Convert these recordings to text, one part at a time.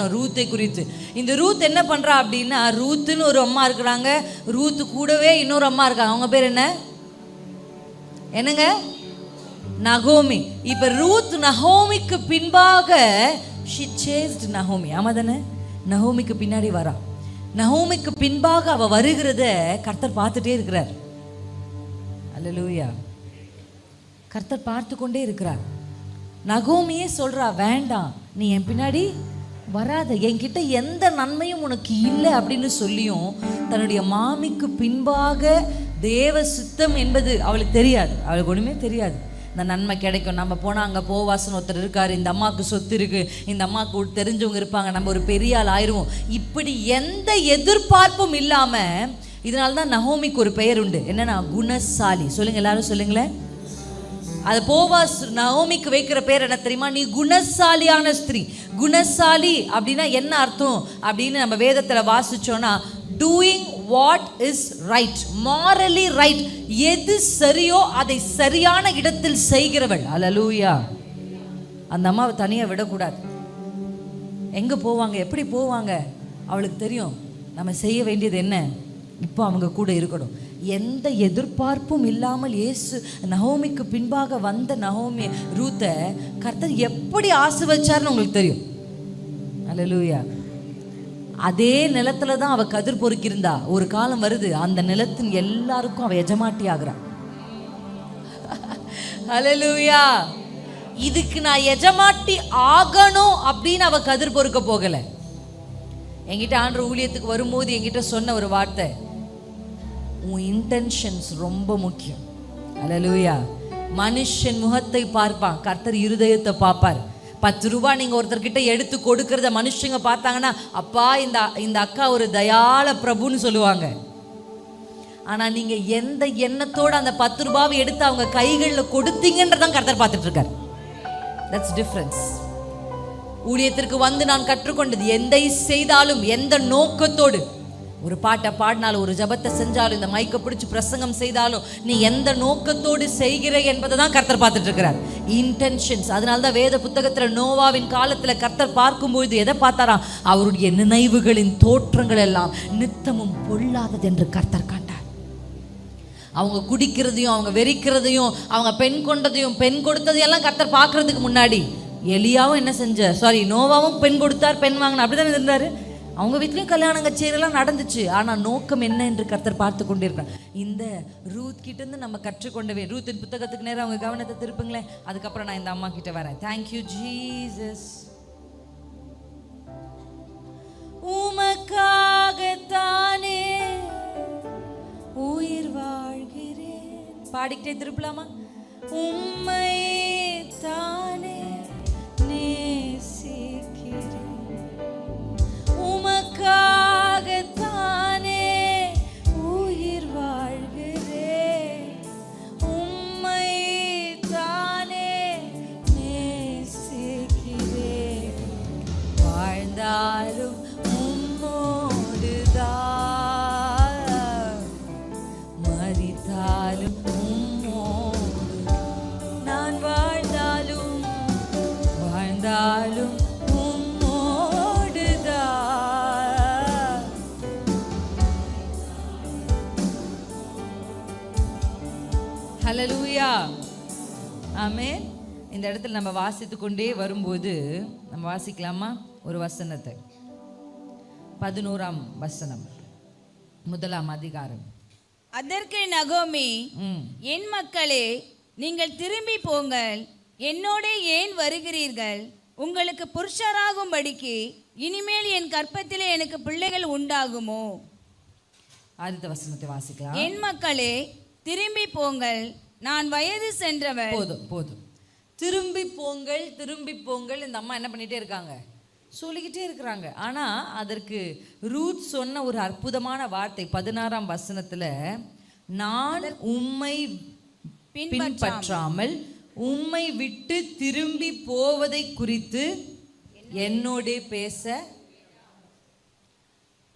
காரணம் ரூத்தை குறித்து. இந்த ரூத் என்ன பண்றா அப்படின்னா ரூத்துன்னு ஒரு அம்மா இருக்கிறாங்க. ரூத்து கூடவே இன்னொரு அம்மா இருக்காங்க அவங்க பேர் என்ன? என்னங்க? நகோமி. இப்ப ரூத் நகோமிக்கு பின்பாக ஷி சேஸ்ட் நகோமி. ஆமா தானே? நகோமிக்கு பின்னாடி வரா. நகோமிக்கு பின்பாக அவ வருகிறத கர்த்தர் பார்த்துட்டே இருக்கிறார். அல்ல கர்த்தர் பார்த்து கொண்டே இருக்கிறார். நகோமியே சொல்றா வேண்டாம். நீ என் பின்னாடி வராத என்கிட்ட எந்த நன்மையும் உனக்கு இல்லை அப்படின்னு சொல்லியும் தன்னுடைய மாமிக்கு பின்பாக தேவ சித்தம் என்பது அவளுக்கு தெரியாது. அவளுக்கு ஒன்றுமே தெரியாது. இந்த நன்மை கிடைக்கும். நம்ம போனால் அங்கே போவாசன் ஒருத்தர் இருக்கார். இந்த அம்மாவுக்கு சொத்து இருக்குது இந்த அம்மாவுக்கு தெரிஞ்சவங்க இருப்பாங்க. நம்ம ஒரு பெரிய ஆள் ஆயிடுவோம் இப்படி எந்த எதிர்பார்ப்பும் இல்லாமல் இதனால தான் நகோமிக்கு ஒரு பெயர் உண்டு. என்னன்னா குணசாலி. சொல்லுங்கள் எல்லாரும் சொல்லுங்களேன். அது போவாஸ் நவோமிக்கு வைக்கிற பேர் என்ன தெரியுமா? நீ குணசாலியான ஸ்திரீ. குணசாலி அப்படின்னா என்ன அர்த்தம்? அப்படின்னு நம்ம வேதத்தில் வாசிச்சோன்னா doing what is right morally right எது சரியோ அதை சரியான இடத்தில் செய்கிறவள். அலலூயா அந்த அம்மாவை தனியாக விடக்கூடாது. எங்கே போவாங்க? எப்படி போவாங்க? அவளுக்கு தெரியும். நம்ம செய்ய வேண்டியது என்ன? இப்போ அவங்க கூட இருக்கணும். எந்த எதிர்பார்ப்பும் இல்லாமல் இயேசு நகோமிக்கு பின்பாக வந்த நகோமி ரூத்தை கர்த்தர் எப்படி ஆசிர்வச்சார்னு உங்களுக்கு தெரியும். அலலூயா அதே நிலத்துல தான் அவ கதிர் பொறுக்கியிருந்தா ஒரு காலம் வருது அந்த நிலத்தின் எல்லாருக்கும் அவ எஜமாட்டி ஆகிறான் அலலூயா இதுக்கு நான் எஜமாட்டி ஆகணும் அப்படின்னு அவ கதிர் பொறுக்க போகல. என்கிட்ட ஆண்டு ஊழியத்துக்கு வரும்போது என்கிட்ட சொன்ன ஒரு வார்த்தை. உன் இன்டென்ஷன்ஸ் ரொம்ப முக்கியம். அலலூயா மனுஷன் முகத்தை பார்ப்பான். கர்த்தர் இருதயத்தை பார்ப்பார். பத்து ரூபா நீங்கள் ஒருத்தர்கிட்ட எடுத்து கொடுக்கறத மனுஷங்க பார்த்தாங்கன்னா அப்பா இந்த இந்த அக்கா ஒரு தயால பிரபுன்னு சொல்லுவாங்க. ஆனால் நீங்கள் எந்த எண்ணத்தோடு அந்த பத்து ரூபாவை எடுத்து அவங்க கைகளில் கொடுத்தீங்கன்றதான் கர்த்தர் பார்த்துட்டு இருக்கார் தட்ஸ் டிஃப்ரென்ஸ் ஊழியத்திற்கு வந்து நான் கற்றுக்கொண்டது எந்த செய்தாலும் எந்த நோக்கத்தோடு ஒரு பாட்டை பாடினாலும் ஒரு ஜபத்தை செஞ்சாலும் இந்த மைக்கை பிடிச்சி பிரசங்கம் செய்தாலும் நீ எந்த நோக்கத்தோடு செய்கிற என்பதை தான் கர்த்தர் பார்த்துட்டு இருக்கிறார் இன்டென்ஷன்ஸ் அதனால தான் வேத புத்தகத்தில் நோவாவின் காலத்தில் கர்த்தர் பார்க்கும்பொழுது எதை பார்த்தாராம் அவருடைய நினைவுகளின் தோற்றங்கள் எல்லாம் நித்தமும் பொல்லாதது என்று கர்த்தர் கண்டார் அவங்க குடிக்கிறதையும் அவங்க வெறிக்கிறதையும் அவங்க பெண் கொண்டதையும் பெண் கொடுத்ததையும் எல்லாம் கர்த்தர் பார்க்கறதுக்கு முன்னாடி எலியாவும் என்ன செஞ்சார்? சாரி நோவாவும் பெண் கொடுத்தார் பெண் வாங்கின அப்படிதானே இருந்தார்? அவங்க வீட்லேயும் கல்யாணம் கச்சேரியெல்லாம் நடந்துச்சு. ஆனால் நோக்கம் என்ன என்று கர்த்தர் பார்த்து கொண்டிருக்கிறார். இந்த ரூத் கிட்டேருந்து நம்ம கற்றுக்கொண்டவே ரூத்தின் புத்தகத்துக்கு நேரம் அவங்க கவனத்தை திருப்புங்களேன். அதுக்கப்புறம் நான் இந்த அம்மா கிட்ட வரேன். தேங்க்யூ ஜீசஸ் உமக்காகத்தானே உயிர் வாழ்கிறேன். பாடிக்கிட்டே திருப்பலாமா? உம்மை தானே வாழ்ந்தாலும் உம்மோடுதான் மரித்தாலும் உம்மோடு நான் வாழ்ந்தாலும் வாழ்ந்தாலும் உம்மோடுதான் ஹalleluya ஆமென் இந்த இடத்துல நம்ம வாசித்து கொண்டே வரும்போது நம்ம வாசிக்கலாமா? ஒரு வசனத்தை. பதினோராம் வசனம். முதலாம் அதிகாரம். அதற்கு நகோமி என் மக்களே நீங்கள் திரும்பி போங்கள். என்னோட ஏன் வருகிறீர்கள்? உங்களுக்கு புருஷராகும்படிக்கு இனிமேல் என் கற்பத்திலே எனக்கு பிள்ளைகள் உண்டாகுமோ? அடுத்த வசனத்தை வாசிக்கலாம். என் மக்களே திரும்பி போங்கள். நான் வயது சென்றவர் போதும் போதும். திரும்பி போங்கள் திரும்பி போங்கள். இந்த அம்மா என்ன பண்ணிட்டே இருக்காங்க? சொல்லிக்கிட்டே இருக்கிறாங்க. ஆனா அதற்கு ரூத் சொன்ன ஒரு அற்புதமான வார்த்தை பதினாறாம் வசனத்துல நான் உம்மை பின்பற்றாமல் உம்மை விட்டு திரும்பி போவதை குறித்து என்னோடே பேச.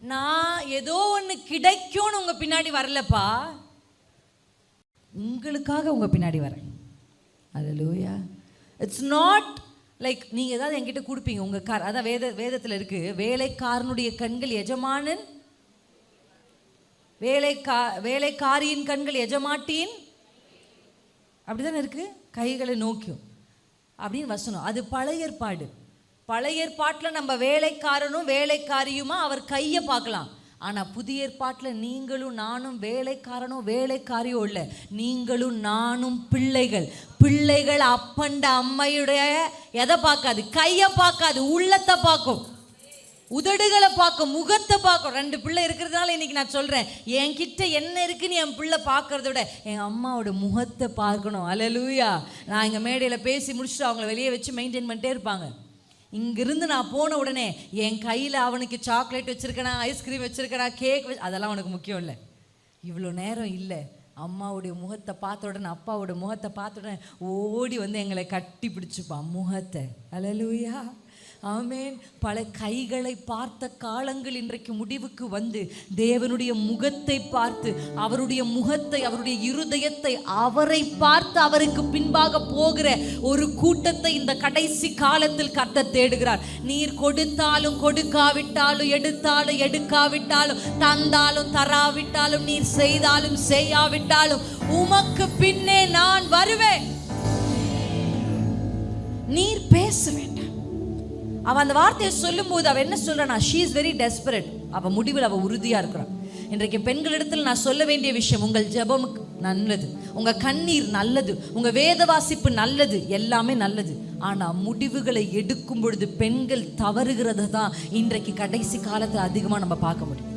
நான் ஏதோ ஒன்று கிடைக்கும்னு உங்க பின்னாடி வரலப்பா. உங்களுக்காக உங்க பின்னாடி வரேன். அல்லேலூயா இட்ஸ் நாட் லைக் நீங்கள் ஏதாவது என்கிட்ட கொடுப்பீங்க உங்கள் கார் அதான் வேத வேதத்தில் இருக்குது வேலைக்காரனுடைய கண்கள் எஜமானன் வேலைக்கா வேலைக்காரியின் கண்கள் எஜமாட்டியின் அப்படிதானே இருக்குது கைகளை நோக்கியும். அப்படின்னு வசனம். அது பழைய ஏற்பாடு. பழைய ஏற்பாட்டில் நம்ம வேலைக்காரனும் வேலைக்காரியுமா அவர் கையை பார்க்கலாம். ஆனால் புதிய ஏற்பாட்டில் நீங்களும் நானும் வேலைக்காரனும் வேலைக்காரியோ இல்லை. நீங்களும் நானும் பிள்ளைகள். பிள்ளைகள் அப்பண்ட அம்மையுடைய எதை பார்க்காது? கையை பார்க்காது. உள்ளத்தை பார்க்கும். உதடுகளை பார்க்கும். முகத்தை பார்க்கும். ரெண்டு பிள்ளை இருக்கிறதுனால இன்னைக்கு நான் சொல்றேன். என்கிட்ட என்ன இருக்குன்னு என் பிள்ளை பார்க்கறத விட என் அம்மாவோட முகத்தை பார்க்கணும். அலலூயா. நான் எங்கள் மேடையில் பேசி முடிச்சுட்டு அவங்கள வெளியே வச்சு மெயின்டைன் பண்ணிட்டே இருப்பாங்க. இங்கிருந்து நான் போன உடனே என் கையில் அவனுக்கு சாக்லேட் வச்சுருக்கனா ஐஸ்கிரீம் வச்சுருக்கனா கேக் அதெல்லாம் அவனுக்கு முக்கியம் இல்லை. இவ்வளோ நேரம் இல்லை. அம்மாவுடைய முகத்தை பார்த்த உடனே அப்பாவோட முகத்தை பார்த்த உடனே ஓடி வந்து எங்களை கட்டி பிடிச்சிப்பான். முகத்தை. அலலூயா ஆமேன். பல கைகளை பார்த்த காலங்கள் இன்றைக்கு முடிவுக்கு வந்து தேவனுடைய முகத்தை பார்த்து அவருடைய முகத்தை அவருடைய இருதயத்தை அவரை பார்த்து அவருக்கு பின்பாக போகிற ஒரு கூட்டத்தை இந்த கடைசி காலத்தில் கத்த தேடுகிறார். நீர் கொடுத்தாலும் கொடுக்காவிட்டாலும் எடுத்தாலும் எடுக்காவிட்டாலும் தந்தாலும் தராவிட்டாலும் நீர் செய்தாலும் செய்யாவிட்டாலும் உமக்கு பின்னே நான் வருவேன். நீர் பேசுவேன். அவள் அவ அந்த வார்த்தையை சொல்லும்போது அவ என்ன சொல்றானா ஷீ இஸ் வெரி டெஸ்பரேட் அவ முடிவில் அவ உறுதியா இருக்கிறான். இன்றைக்கு பெண்களிடத்தில் நான் சொல்ல வேண்டிய விஷயம் உங்கள் ஜபம் நல்லது உங்க கண்ணீர் நல்லது உங்க வேத வாசிப்பு நல்லது எல்லாமே நல்லது. ஆனா முடிவுகளை எடுக்கும் பொழுது பெண்கள் தவறுகிறத தான் இன்றைக்கு கடைசி காலத்தில் அதிகமா நம்ம பார்க்க முடியும்.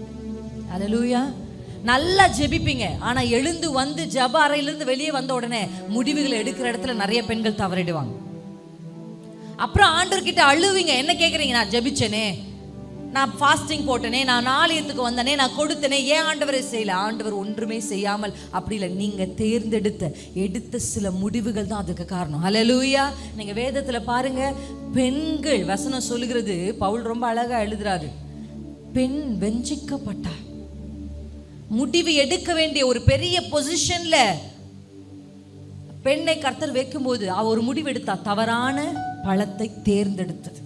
அல்லேலூயா நல்லா ஜெபிப்பீங்க. ஆனா எழுந்து வந்து ஜெப அறையிலிருந்து வெளியே வந்த உடனே முடிவுகளை எடுக்கிற இடத்துல நிறைய பெண்கள் தவறிடுவாங்க. அப்புறம் ஆண்டவர்கிட்ட அழுவீங்க. என்ன கேட்குறீங்க நான் ஜெபிச்சேனே. நான் ஃபாஸ்டிங் போட்டனே. நான் நாளையத்துக்கு வந்தனே. நான் கொடுத்தனே. ஏன் ஆண்டவரை செய்யல? ஆண்டவர் ஒன்றுமே செய்யாமல் அப்படி இல்லை. நீங்க தேர்ந்தெடுத்த எடுத்த சில முடிவுகள் தான் அதுக்கு காரணம். ஹalleluya நீங்க வேதத்துல பாருங்க. பெண்கள் வசனம் சொல்லுகிறது பவுல் ரொம்ப அழகா எழுதுறாரு. பெண் வெஞ்சிக்கப்பட்டார் முடிவு எடுக்க வேண்டிய ஒரு பெரிய பொசிஷன்ல பெண்ணை கர்த்தர் வைக்கும்போது அவ ஒரு முடிவு எடுத்தா தவறான பழத்தை தேர்ந்தெடுத்தது.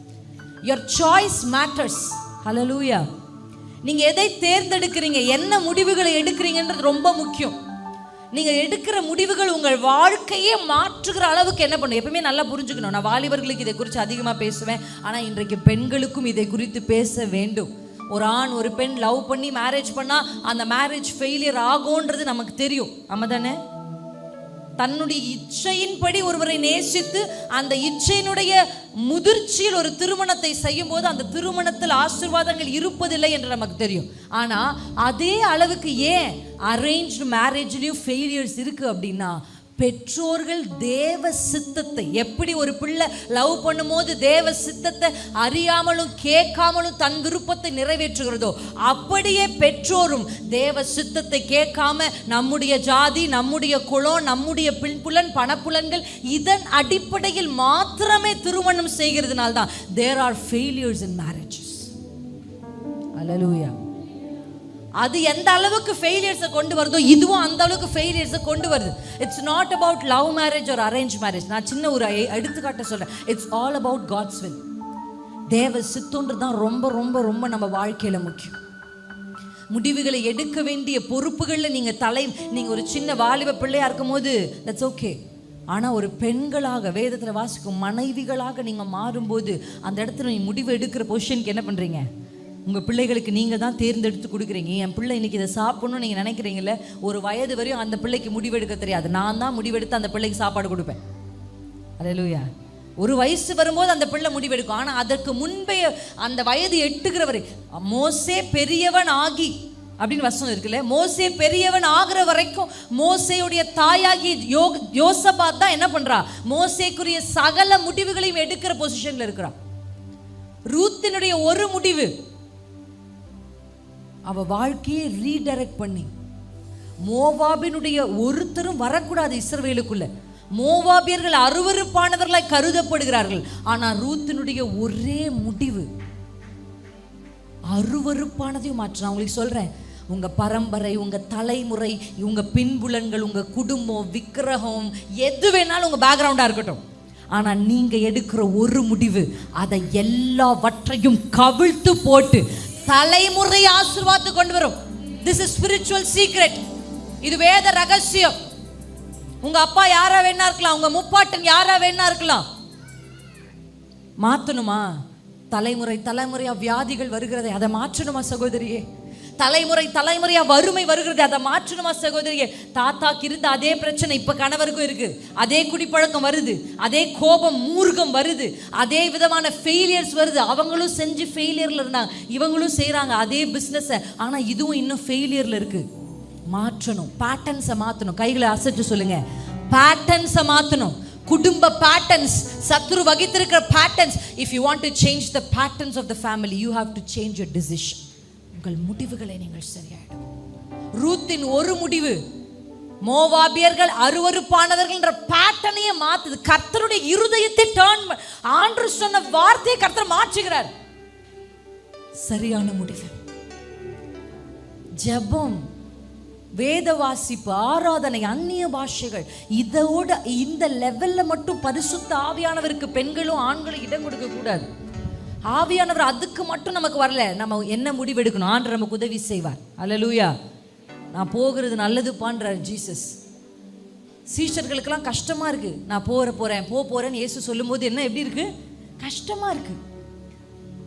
யுவர் சாய்ஸ் மேட்டர்ஸ் ஹலலூயா நீங்கள் எதை தேர்ந்தெடுக்கிறீங்க? என்ன முடிவுகளை எடுக்கிறீங்கன்றது ரொம்ப முக்கியம். நீங்கள் எடுக்கிற முடிவுகள் உங்கள் வாழ்க்கையே மாற்றுகிற அளவுக்கு என்ன பண்ணும்? எப்பவுமே நல்லா புரிஞ்சுக்கணும். நான் வாலிபர்களுக்கு இதை குறித்து அதிகமாக பேசுவேன். ஆனால் இன்றைக்கு பெண்களுக்கும் இதை குறித்து பேச வேண்டும். ஒரு ஆண் ஒரு பெண் லவ் பண்ணி மேரேஜ் பண்ணால் அந்த மேரேஜ் ஃபெயிலியர் ஆகும்ன்றது நமக்கு தெரியும். ஆமாம் தானே தன்னுடைய இச்சையின்படி ஒருவரை நேசித்து அந்த இச்சையினுடைய முதிர்ச்சியில் ஒரு திருமணத்தை செய்யும் போது அந்த திருமணத்தில் ஆசீர்வாதங்கள் இருப்பதில்லை என்று நமக்கு தெரியும். ஆனால் அதே அளவுக்கு ஏன் அரேஞ்ச் மேரேஜ்லேயும் ஃபெயிலியர்ஸ் இருக்குது அப்படின்னா பெற்றோர்கள் தேவ சித்தத்தை எப்படி ஒரு பிள்ளை லவ் பண்ணும்போது தேவ சித்தத்தை அறியாமலும் கேட்காமலும் தன் விருப்பத்தை நிறைவேற்றுகிறதோ அப்படியே பெற்றோரும் தேவ சித்தத்தை கேட்காம நம்முடைய ஜாதி நம்முடைய குலம் நம்முடைய பின்புலன் பணப்புலன்கள் இதன் அடிப்படையில் மாத்திரமே திருமணம் செய்கிறதுனால தான் there are failures in marriages hallelujah அது எந்த அளவுக்கு ஃபெயிலியர்ஸை கொண்டு வருதோ இதுவும் அந்த அளவுக்கு ஃபெயிலியர்ஸை கொண்டு வருது. It's not about love marriage ஒரு அரேஞ்ச் மேரேஜ் நான் சின்ன ஒரு எடுத்துக்காட்ட சொல்கிறேன் it's all about God's will தேவ சித்தொன்று தான் ரொம்ப ரொம்ப ரொம்ப நம்ம வாழ்க்கையில் முக்கியம். முடிவுகளை எடுக்க வேண்டிய பொறுப்புகளில் நீங்கள் தலை நீங்கள் ஒரு சின்ன வாலிப பிள்ளையா இருக்கும்போது தட்ஸ் ஓகே ஆனால் ஒரு பெண்களாக வேதத்தில் வாசிக்கும் மனைவிகளாக நீங்கள் மாறும்போது அந்த இடத்துல நீங்கள் முடிவு எடுக்கிற பொசிஷனுக்கு என்ன பண்ணுறீங்க உங்கள் பிள்ளைகளுக்கு நீங்கள் தான் தேர்ந்தெடுத்து கொடுக்குறீங்க. என் பிள்ளை இன்னைக்கு இதை சாப்பிட்ணும்னு நீங்கள் நினைக்கிறீங்களே ஒரு வயது வரையும் அந்த பிள்ளைக்கு முடிவெடுக்க தெரியாது. நான் தான் முடிவெடுத்து அந்த பிள்ளைக்கு சாப்பாடு கொடுப்பேன். அல்லேலூயா ஒரு வயசு வரும்போது அந்த பிள்ளை முடிவெடுக்கும். ஆனால் அதற்கு முன்பே அந்த வயது எட்டுகிற வரை மோசே பெரியவன் ஆகி அப்படின்னு வசனம் இருக்குல்ல? மோசே பெரியவன் ஆகிற வரைக்கும் மோசையுடைய தாயாகி யோ யோசபாத் தான் என்ன பண்றா? மோசேக்குரிய சகல முடிவுகளையும் எடுக்கிற பொசிஷன்ல இருக்கிறா ரூத்தினுடைய ஒரு முடிவு அவ வாழ்க்கையை ரீடைரக்ட் பண்ணி. மோவாபினுடைய ஒருத்தரும் வரக்கூடாது இஸ்ரவேலுக்குள்ள. மோவாபியர்கள் அருவருப்பானவர்களாய் கருதப்படுகிறார்கள். ஆனால் ரூத்தினுடைய ஒரே முடிவு. அருவருப்பானதையும் மாற்ற அவங்களுக்கு சொல்கிறேன் உங்கள் பரம்பரை உங்கள் தலைமுறை உங்கள் பின்புலன்கள் உங்கள் குடும்பம் விக்கிரகம் எது வேணாலும் உங்கள் பேக்ரவுண்டாக இருக்கட்டும். ஆனால் நீங்கள் எடுக்கிற ஒரு முடிவு அதை எல்லாவற்றையும் கவிழ்த்து போட்டு தலைமுறை ஆசீர்வாதத்தை கொண்டு வரும். திஸ் இஸ் ஸ்பிரிச்சுவல் சீக்ரெட் இது வேத ரகசியம். உங்க அப்பா யாரா வேணா இருக்கலாம். உங்க முப்பாட்டன் யாரா வேணா இருக்கலாம். மாத்தணுமா? தலைமுறை தலைமுறையா வியாதிகள் வருகிறதை அதை மாற்றணுமா சகோதரியே? தலைமுறை தலைமுறையா வறுமை வருகிறது. அதை மாற்றணுமா சகோதரியே? தாத்தாக்கு இருந்த அதே பிரச்சனை இப்ப கணவருக்கும் இருக்கு. அதே குடிப்பழக்கம் வருது. அதே கோபம் மூர்க்கம் வருது. அதே விதமான ஃபெயிலியர்ஸ் வருது. அவங்களும் செஞ்சு ஃபெயிலியர்ல இருந்தாங்க இவங்களும் செய்கிறாங்க அதே பிஸ்னஸை ஆனா இதுவும் இன்னும் ஃபெயிலியர்ல இருக்கு. மாற்றணும். பேட்டர்ன்ஸை மாற்றணும் கைகளை அசைச்சு சொல்லுங்க. பேட்டர்ன்ஸை மாற்றணும் குடும்ப பேட்டர்ன்ஸ் சத்ரு வகித்திருக்கிற patterns if you want to change the patterns of the family you have to change your decision உங்கள் முடிவுகளை நீங்கள் சரியாயிடும் ரூத்தின் ஒரு முடிவு மோவாபியர்கள் அருவருப்பானவர்கள்ன்ற பேட்டர்னையே மாத்துது. கர்த்தருடைய இருதயத்தை டர்ன் ஆண்டு சொன்ன வார்த்தையை கர்த்தர் மாற்றுகிறார். சரியான முடிவு. ஜெபம் வேத வாசிப்பு ஆராதனை அந்நிய பாஷைகள் இதோட இந்த லெவல்ல மட்டும் பரிசுத்த ஆவியானவருக்கு பெண்களும் ஆண்களும் இடம் கொடுக்க கூடாது ஆவியானவர் அதுக்கு மட்டும் நமக்கு வரல. நம்ம என்ன முடிவெடுக்கணும்? ஆண்டு நமக்கு உதவி செய்வார். அல்லேலூயா நான் போகிறது நல்லதுப்பான்றார் ஜீசஸ். சீஷர்களுக்கெல்லாம் கஷ்டமா இருக்கு. நான் போற போறேன் போ போறேன்னு இயேசு சொல்லும்போது என்ன எப்படி இருக்கு? கஷ்டமா இருக்கு.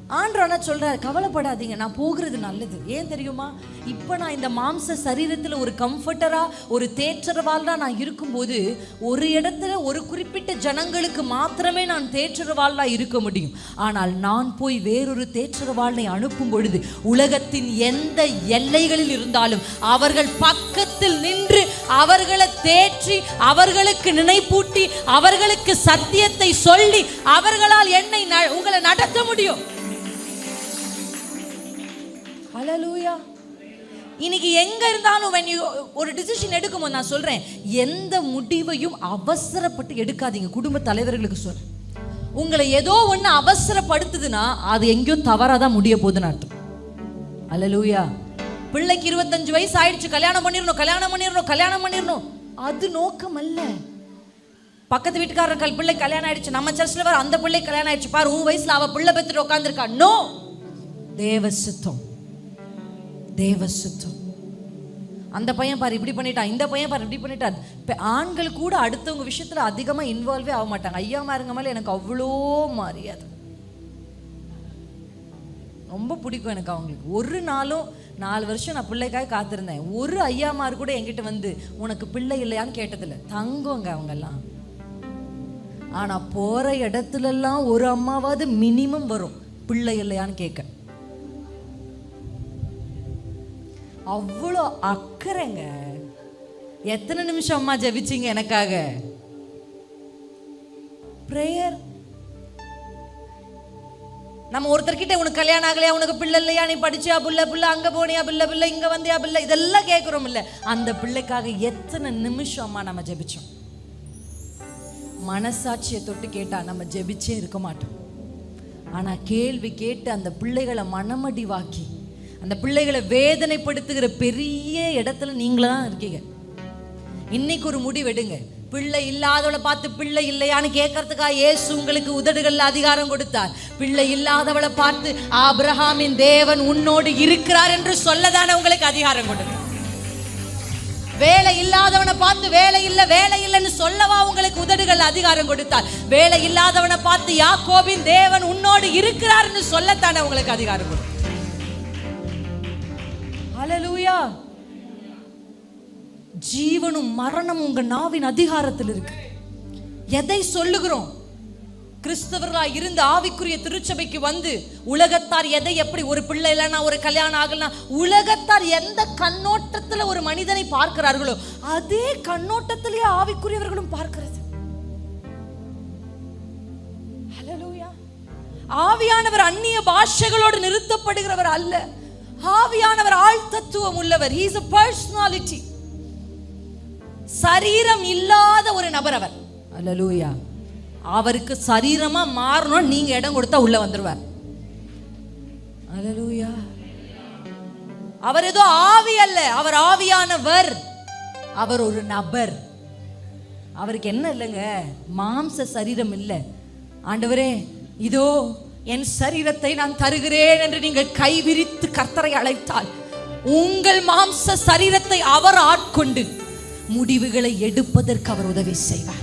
ஆண்டவனா சொல்கிறார் கவலைப்படாதீங்க நான் போகிறது நல்லது. ஏன் தெரியுமா? இப்போ நான் இந்த மாம்ச சரீரத்தில் ஒரு கம்ஃபர்டராக ஒரு தேற்றரவாளா நான் இருக்கும்போது ஒரு இடத்துல ஒரு குறிப்பிட்ட ஜனங்களுக்கு மாத்திரமே நான் தேற்றரவாளாக இருக்க முடியும். ஆனால் நான் போய் வேறொரு தேற்றரவாளனை அனுப்பும் பொழுது உலகத்தின் எந்த எல்லைகளில் இருந்தாலும் அவர்கள் பக்கத்தில் நின்று அவர்களை தேற்றி அவர்களுக்கு நினைப்பூட்டி அவர்களுக்கு சத்தியத்தை சொல்லி அவர்களால் என்னை ந- உங்களை நடத்த முடியும். ஹலலூயா இன்னைக்கு எங்க இருந்தாலும் வென் யூ ஒரு டிசிஷன் எடுக்கும்போது நான் சொல்றேன் எந்த முடிவையும் அவசரப்பட்டு எடுக்காதீங்க. குடும்ப தலைவர்களுக்கு சொல். உங்களை ஏதோ ஒன்று அவசரப்படுத்துதுன்னா அது எங்கேயும் தவறாக தான் முடிய போகுதுன்னு அர்த்தம். அலலூயா பிள்ளைக்கு இருபத்தஞ்சு வயசு ஆயிடுச்சு கல்யாணம் பண்ணிடணும் கல்யாணம் பண்ணிடணும் கல்யாணம் பண்ணிடணும். அது நோக்கம் அல்ல. பக்கத்து வீட்டுக்காரர் கல் பிள்ளை கல்யாணம் ஆயிடுச்சு நம்ம சர்ச்சில் வர அந்த பிள்ளை கல்யாணம் ஆயிடுச்சு. பாரு உன் வயசில் அவ பிள்ளை பெற்றுட்டு உட்காந்துருக்கா நோ தேவ சித்தம். தேவ சுத்தம் அந்த பையன் பாரு இப்படி பண்ணிட்டான் இந்த பையன் பாரு இப்படி பண்ணிட்டான் இப்போ ஆண்கள் கூட அடுத்தவங்க விஷயத்தில் அதிகமாக இன்வால்வே ஆக மாட்டாங்க. ஐயா மாருங்க மேலே எனக்கு அவ்வளோ மரியாதை. ரொம்ப பிடிக்கும் எனக்கு அவங்களுக்கு. ஒரு நாளும் நாலு வருஷம் நான் பிள்ளைக்காக காத்திருந்தேன். ஒரு ஐயாமார் கூட என்கிட்ட வந்து உனக்கு பிள்ளை இல்லையான்னு கேட்டதில்லை. தங்குவங்க அவங்கெல்லாம். ஆனால் போகிற இடத்துலலாம் ஒரு அம்மாவாவது மினிமம் வரும். பிள்ளை இல்லையான்னு கேட்க அவ்வளோ அக்கறைங்க. எத்தனை நிமிஷம் அம்மா ஜெபிச்சீங்க எனக்காக? ப்ரேயர் நம்ம ஒருத்தர்கிட்ட உனக்கு கல்யாணம் ஆகலையா உனக்கு பிள்ளை இல்லையா நீ படிச்சியா பிள்ளை பிள்ளை அங்க போனியா பிள்ளை பிள்ளை இங்க வந்தியா பிள்ளை இதெல்லாம் கேட்குறோம் இல்ல. அந்த பிள்ளைக்காக எத்தனை நிமிஷம் அம்மா நம்ம ஜெபிச்சோம்? மனசாட்சியை தொட்டு கேட்டா நம்ம ஜெபிச்சே இருக்க மாட்டோம். ஆனா கேள்வி கேட்டு அந்த பிள்ளைகளை மனமடிவாக்கி அந்த பிள்ளைகளை வேதனைப்படுத்துகிற பெரிய இடத்துல நீங்களா தான் இருக்கீங்க. இன்னைக்கு ஒரு முடிவெடுங்க பிள்ளை இல்லாதவளை பார்த்து பிள்ளை இல்லையான்னு கேட்கறதுக்காக இயேசு உங்களுக்கு உதடுகள்ல அதிகாரம் கொடுத்தார். பிள்ளை இல்லாதவளை பார்த்து ஆப்ரஹாமின் தேவன் உன்னோடு இருக்கிறார் என்று சொல்லதான உங்களுக்கு அதிகாரம் கொடுத்தார் வேலை இல்லாதவனை பார்த்து வேலை இல்லை வேலை இல்லைன்னு சொல்லவா உங்களுக்கு உதடுகள் அதிகாரம் கொடுத்தார். வேலை இல்லாதவனை பார்த்து யாக்கோபின் தேவன் உன்னோடு இருக்கிறார்னு சொல்லத்தானே உங்களுக்கு அதிகாரம் கொடுக்கும் ஹalleluya ஜீவனும் மரணமும் உங்க நாவின் அதிகாரத்தில் இருக்கு. எதை சொல்லுகிறோம்? கிறிஸ்தவர்களா இருந்து ஆவிக்குரிய திருச்சபைக்கு வந்து உலகத்தார் எதை எப்படி ஒரு பிள்ளை இல்லைன்னா ஒரு கல்யாணம் ஆகலாம் உலகத்தார் எந்த கண்ணோட்டத்துல ஒரு மனிதனை பார்க்கிறார்களோ அதே கண்ணோட்டத்திலேயே ஆவிக்குரியவர்களும் பார்க்கிறது. ஆவியானவர் அந்நிய பாஷைகளோடு நிறுத்தப்படுகிறவர் அல்ல. ஆவியானவர் ஆழ்தத்துவம் உள்ளவர். ஹீஸ் அ பர்சனாலிட்டி சரீரம் இல்லாத ஒரு நபர் அவர். அல்லேலூயா அவருக்கு சரீரமா மாறணும் நீங்க இடம் கொடுத்தா உள்ள வந்துருவார். அல்லேலூயா அவர் ஏதோ ஆவி அல்ல. அவர் ஆவியானவர். அவர் ஒரு நபர். அவருக்கு என்ன இல்லைங்க? மாம்ச சரீரம் இல்லை. ஆண்டவரே இதோ என் சரீரத்தை நான் தருகிறேன் என்று நீங்கள் கைவிரித்து கர்த்தரை அழைத்தால் உங்கள் மாம்ச சரீரத்தை அவர் ஆட்கொண்டு முடிவுகளை எடுப்பதற்கு அவர் உதவி செய்வார்.